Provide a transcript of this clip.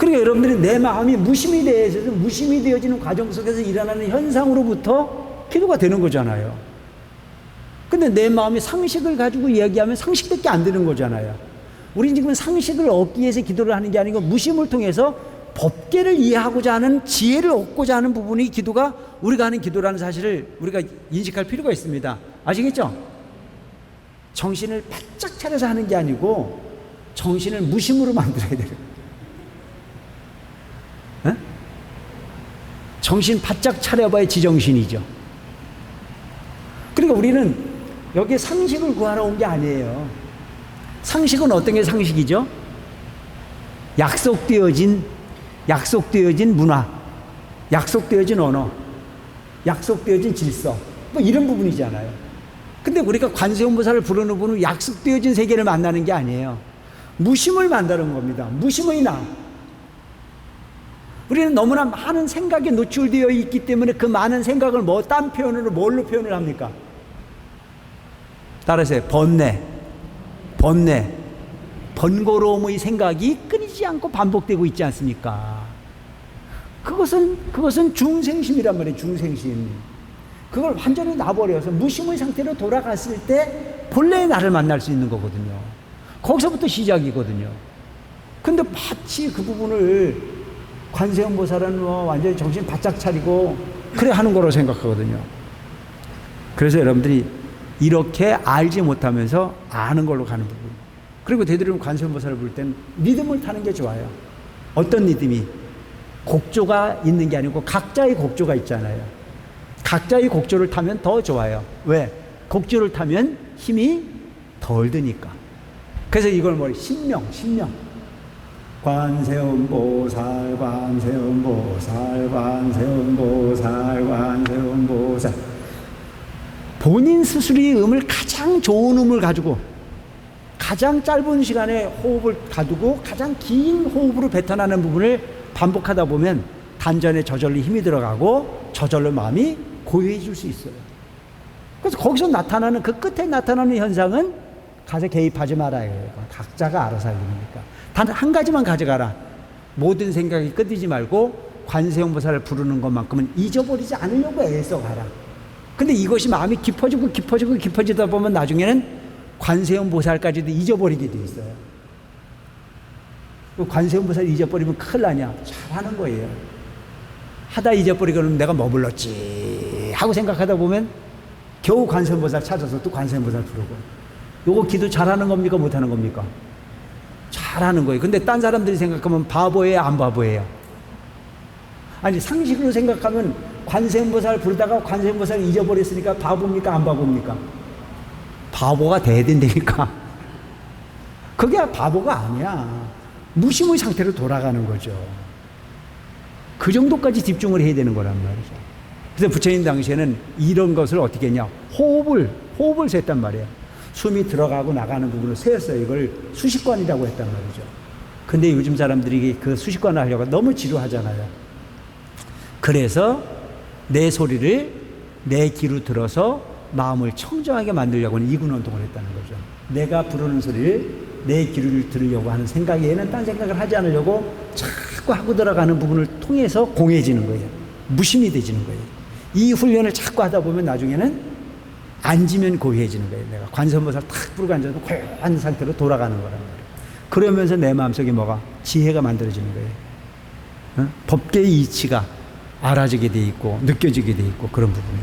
그러니까 여러분들이 내 마음이 무심이 되어서 무심이 되어지는 과정 속에서 일어나는 현상으로부터 기도가 되는 거잖아요. 근데 내 마음이 상식을 가지고 이야기하면 상식밖에 안 되는 거잖아요. 우리는 지금 상식을 얻기 위해서 기도를 하는 게 아니고 무심을 통해서 법계를 이해하고자 하는 지혜를 얻고자 하는 부분이 기도가 우리가 하는 기도라는 사실을 우리가 인식할 필요가 있습니다. 아시겠죠? 정신을 바짝 차려서 하는 게 아니고 정신을 무심으로 만들어야 돼요. 정신 바짝 차려봐야 지정신이죠. 그러니까 우리는 여기 상식을 구하러 온 게 아니에요. 상식은 어떤 게 상식이죠? 약속되어진 약속되어진 문화, 약속되어진 언어, 약속되어진 질서, 뭐 이런 부분이잖아요. 근데 우리가 관세음보살을 부르는 분은 약속되어진 세계를 만나는 게 아니에요. 무심을 만드는 겁니다. 무심의 나. 우리는 너무나 많은 생각에 노출되어 있기 때문에 그 많은 생각을 뭐 딴 표현으로 뭘로 표현을 합니까? 따라서 번뇌, 번뇌, 번거로움의 생각이 끊이지 않고 반복되고 있지 않습니까? 그것은 그것은 중생심이란 말이에요. 중생심. 그걸 완전히 놔버려서 무심의 상태로 돌아갔을 때 본래의 나를 만날 수 있는 거거든요. 거기서부터 시작이거든요. 근데 마치 그 부분을 관세음 보살은 뭐 완전히 정신 바짝 차리고 그래 하는 거로 생각하거든요. 그래서 여러분들이 이렇게 알지 못하면서 아는 걸로 가는 부분. 그리고 되도록이면 관세음 보살을 볼 때는 믿음을 타는 게 좋아요. 어떤 믿음이? 곡조가 있는 게 아니고 각자의 곡조가 있잖아요. 각자의 곡조를 타면 더 좋아요. 왜? 곡조를 타면 힘이 덜 드니까. 그래서 이걸 뭐 신명, 신명. 관세음보살, 관세음보살, 관세음보살, 관세음보살. 본인 스스로의 음을 가장 좋은 음을 가지고 가장 짧은 시간에 호흡을 가두고 가장 긴 호흡으로 뱉어나는 부분을 반복하다 보면 단전에 저절로 힘이 들어가고 저절로 마음이 고요해질 수 있어요. 그래서 거기서 나타나는 그 끝에 나타나는 현상은 가서 개입하지 말아요. 각자가 알아서 할 일이니까. 단 한 가지만 가져가라. 모든 생각이 끊이지 말고 관세음 보살을 부르는 것만큼은 잊어버리지 않으려고 애써 가라. 근데 이것이 마음이 깊어지고 깊어지고 깊어지다 보면 나중에는 관세음 보살까지도 잊어버리게 돼 있어요. 그 관세음 보살 잊어버리면 큰일 나냐? 잘하는 거예요. 하다 잊어버리고 는 내가 뭐 불렀지 하고 생각하다 보면 겨우 관세음 보살 찾아서 또 관세음 보살 부르고 요거 기도 잘하는 겁니까 못하는 겁니까? 잘하는 거예요. 근데 딴 사람들이 생각하면 바보예요 안 바보예요? 아니 상식으로 생각하면 관세음보살 부르다가 관세음보살 잊어버렸으니까 바보입니까 안 바보입니까? 바보가 돼야 된다니까. 그게 바보가 아니야. 무심의 상태로 돌아가는 거죠. 그 정도까지 집중을 해야 되는 거란 말이죠. 그래서 부처님 당시에는 이런 것을 어떻게 했냐. 호흡을, 호흡을 셌단 말이에요. 숨이 들어가고 나가는 부분을 세었어요. 이걸 수식관이라고 했단 말이죠. 근데 요즘 사람들이 그 수식관을 하려고 너무 지루하잖아요. 그래서 내 소리를 내 귀로 들어서 마음을 청정하게 만들려고 하는 이군 운동을 했다는 거죠. 내가 부르는 소리를 내 귀를 들으려고 하는 생각에는 딴 생각을 하지 않으려고 자꾸 하고 들어가는 부분을 통해서 공해지는 거예요. 무심이 되지는 거예요. 이 훈련을 자꾸 하다 보면 나중에는 앉으면 고해지는 거예요. 내가 관세음보살 탁 부르고 앉아서 고요한 상태로 돌아가는 거란 말이에요. 그러면서 내 마음속에 뭐가 지혜가 만들어지는 거예요. 어? 법계의 이치가 알아지게 돼 있고 느껴지게 돼 있고 그런 부분이.